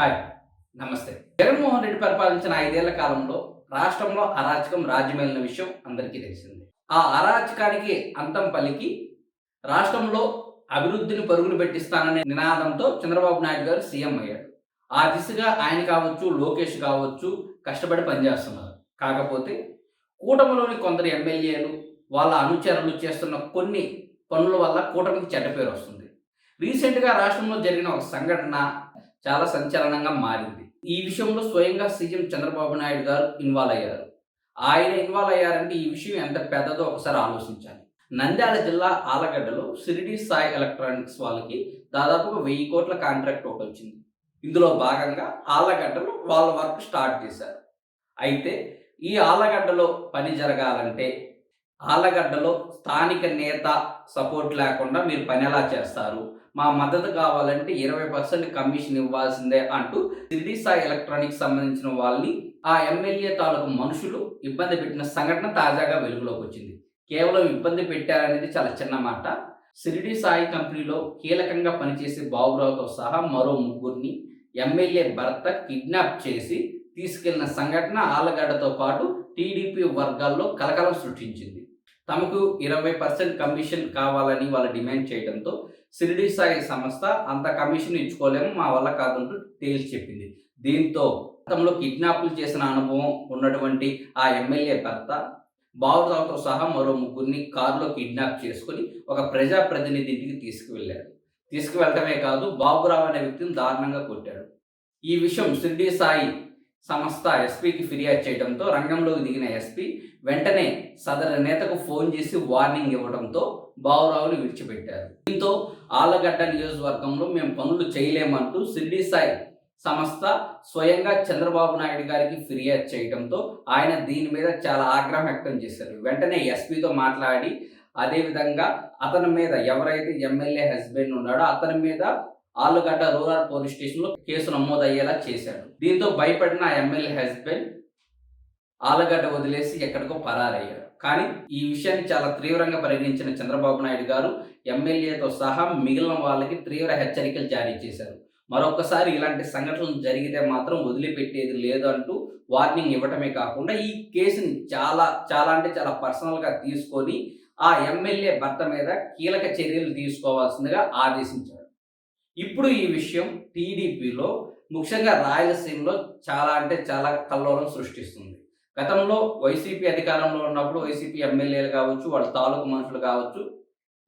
Hi నమస్తే. జగన్మోహన్ రెడ్డి పరిపాలించిన ఐదేళ్ళ కాలంలో రాష్ట్రంలో అరాచకం రాజ్యమేలిన విషయం అందరికీ తెలిసింది. ఆ అరాచకానికి అంతం పలికి రాష్ట్రంలో అభివృద్ధిని పరుగులు పెట్టిస్తాననే నినాదంతో చంద్రబాబు నాయుడు గారు సీఎం అయ్యాడు ఆ దిశగా ఆయన కావచ్చు లోకేష్ కావచ్చు కష్టపడి పనిచేస్తున్నారు. కాకపోతే కూటమిలోని కొందరు ఎమ్మెల్యేలు వాళ్ళ అనుచరులు చేస్తున్న కొన్ని పనుల వల్ల కూటమికి చెడ్డ పేరు వస్తుంది. రీసెంట్గా రాష్ట్రంలో జరిగిన ఒక సంఘటన చాలా సంచలనంగా మారింది. ఈ విషయంలో స్వయంగా సీఎం చంద్రబాబు నాయుడు గారు ఇన్వాల్వ్ అయ్యారు. ఆయన ఇన్వాల్వ్ అయ్యారంటే ఈ విషయం ఎంత పెద్దదో ఒకసారి ఆలోచించాలి. నంద్యాల జిల్లా ఆలగడ్డలో సిరిడి సాయి ఎలక్ట్రానిక్స్ వాళ్ళకి దాదాపుగా వెయ్యి కోట్ల కాంట్రాక్ట్ ఒకటి వచ్చింది. ఇందులో భాగంగా ఆలగడ్డలో వాళ్ళ వర్క్ స్టార్ట్ చేశారు. అయితే ఈ ఆలగడ్డలో పని జరగాలంటే ఆలగడ్డలో స్థానిక నేత సపోర్ట్ లేకుండా మీరు పని ఎలా చేస్తారు? మా మద్దతు కావాలంటే ఇరవై పర్సెంట్ కమిషన్ ఇవ్వాల్సిందే అంటూ షిరిడి సాయి ఎలక్ట్రానిక్స్ సంబంధించిన వాళ్ళని ఆ ఎమ్మెల్యే తాలూకు మనుషులు ఇబ్బంది పెట్టిన సంఘటన తాజాగా వెలుగులోకి వచ్చింది. కేవలం ఇబ్బంది పెట్టారనేది చాలా చిన్న మాట. సిరిడి సాయి కంపెనీలో కీలకంగా పనిచేసే బాబురావుతో సహా మరో ముగ్గురిని ఎమ్మెల్యే భర్త కిడ్నాప్ చేసి తీసుకెళ్ళిన సంఘటన ఆలగడ్డతో పాటు టీడీపీ వర్గాల్లో కలకలం సృష్టించింది. తమకు ఇరవై పర్సెంట్ కమిషన్ కావాలని వాళ్ళు డిమాండ్ చేయడంతో సిరిడి సాయి సంస్థ అంత కమిషన్ ఇచ్చుకోలేము మా వల్ల కాదంటూ తేల్చి చెప్పింది. దీంతో గతంలో కిడ్నాప్లు చేసిన అనుభవం ఉన్నటువంటి ఆ ఎమ్మెల్యే భర్త బావురావుతో సహా మరో ముగ్గురిని కారులో కిడ్నాప్ చేసుకుని ఒక ప్రజాప్రతినిధి ఇంటికి తీసుకువెళ్ళారు. తీసుకువెళ్ళటమే కాదు బాబురావు అనే వ్యక్తిని దారుణంగా కొట్టాడు. ఈ విషయం సిరిడి సాయి సంస్థ ఎస్పీకి ఫిర్యాదు చేయడంతో రంగంలోకి దిగిన ఎస్పీ వెంటనే సదరు నేతకు ఫోన్ చేసి వార్నింగ్ ఇవ్వడంతో బావురావులు విడిచిపెట్టారు. దీంతో ఆలగడ్డ నియోజకవర్గంలో మేము పనులు చేయలేమంటూ సిరిడి సాయి సంస్థ స్వయంగా చంద్రబాబు నాయుడు గారికి ఫిర్యాదు చేయడంతో ఆయన దీని మీద చాలా ఆగ్రహం వ్యక్తం చేశారు. వెంటనే ఎస్పీతో మాట్లాడి అదేవిధంగా అతని మీద ఎవరైతే ఎమ్మెల్యే హస్బెండ్ ఉన్నాడో అతని మీద ఆలుగడ్డ రూరల్ పోలీస్ స్టేషన్లో కేసు నమోదయ్యేలా చేశాడు దీంతో భయపడిన ఎమ్మెల్యే హస్బెండ్ ఆలుగడ్డ వదిలేసి ఎక్కడికో పరారయ్యాడు కానీ ఈ విషయాన్ని చాలా తీవ్రంగా పరిగణించిన చంద్రబాబు నాయుడు గారు ఎమ్మెల్యేతో సహా మిగిలిన వాళ్ళకి తీవ్ర హెచ్చరికలు జారీ చేశారు. మరొకసారి ఇలాంటి సంఘటనలు జరిగితే మాత్రం వదిలిపెట్టేది లేదు అంటూ వార్నింగ్ ఇవ్వటమే కాకుండా ఈ కేసుని చాలా చాలా అంటే చాలా పర్సనల్గా తీసుకొని ఆ ఎమ్మెల్యే భర్త మీద కీలక చర్యలు తీసుకోవాల్సిందిగా ఆదేశించారు. ఇప్పుడు ఈ విషయం టీడీపీలో ముఖ్యంగా రాయలసీమలో చాలా అంటే చాలా కల్లోలం సృష్టిస్తుంది. గతంలో వైసీపీ అధికారంలో ఉన్నప్పుడు వైసీపీ ఎమ్మెల్యేలు కావచ్చు వాళ్ళ తాలూకు మనుషులు కావచ్చు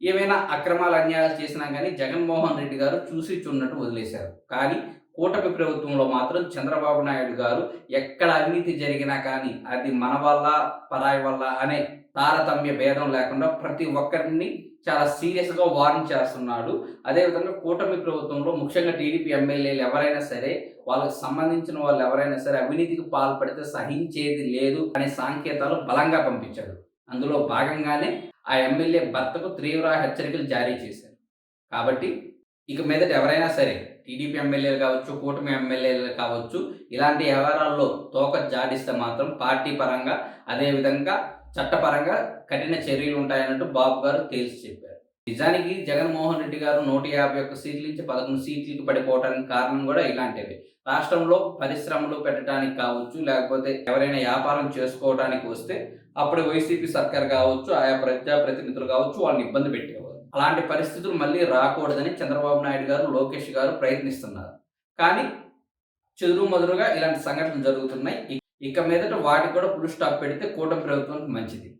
ఏమైనా అక్రమాలు అన్యాయాలు చేసినా కానీ జగన్మోహన్ రెడ్డి గారు చూసి చూన్నట్టు వదిలేశారు. కానీ కూటమి ప్రభుత్వంలో మాత్రం చంద్రబాబు నాయుడు గారు ఎక్కడ అవినీతి జరిగినా కానీ అది మన వల్ల పరాయి వల్ల అనే తారతమ్య భేదం లేకుండా ప్రతి ఒక్కరిని చాలా సీరియస్గా వార్న్ చేస్తున్నాడు. అదేవిధంగా కూటమి ప్రభుత్వంలో ముఖ్యంగా టీడీపీ ఎమ్మెల్యేలు ఎవరైనా సరే వాళ్ళకి సంబంధించిన వాళ్ళు ఎవరైనా సరే అవినీతికి పాల్పడితే సహించేది లేదు అనే సంకేతాలు బలంగా పంపించాడు. అందులో భాగంగానే ఆ ఎమ్మెల్యే భర్తకు తీవ్ర హెచ్చరికలు జారీ చేశారు. కాబట్టి ఇక మీదట ఎవరైనా సరే టీడీపీ ఎమ్మెల్యేలు కావచ్చు కూటమి ఎమ్మెల్యేలు కావచ్చు ఇలాంటి వ్యవహారాల్లో తోక జాడిస్తే మాత్రం పార్టీ పరంగా అదేవిధంగా చట్టపరంగా కఠిన చర్యలు ఉంటాయన్నట్టు బాబు గారు తేల్చి చెప్పారు. నిజానికి జగన్మోహన్ రెడ్డి గారు నూట యాభై ఒక్క సీట్ల నుంచి పదకొండు సీట్లకు పడిపోవడానికి కారణం కూడా ఇలాంటివి రాష్ట్రంలో పరిశ్రమలు పెట్టడానికి కావచ్చు లేకపోతే ఎవరైనా వ్యాపారం చేసుకోవడానికి వస్తే అప్పుడు వైసీపీ సర్కార్ కావచ్చు ఆయా ప్రజాప్రతినిధులు కావచ్చు వాళ్ళని ఇబ్బంది పెట్టేవారు. అలాంటి పరిస్థితులు మళ్ళీ రాకూడదని చంద్రబాబు నాయుడు గారు లోకేష్ గారు ప్రయత్నిస్తున్నారు. కానీ చెదురు మదురుగా ఇలాంటి సంఘటనలు జరుగుతున్నాయి. ఇక మీదట వాటికి కూడా ఫుల్ స్టాప్ పెడితే కూటమి ప్రభుత్వానికి మంచిది.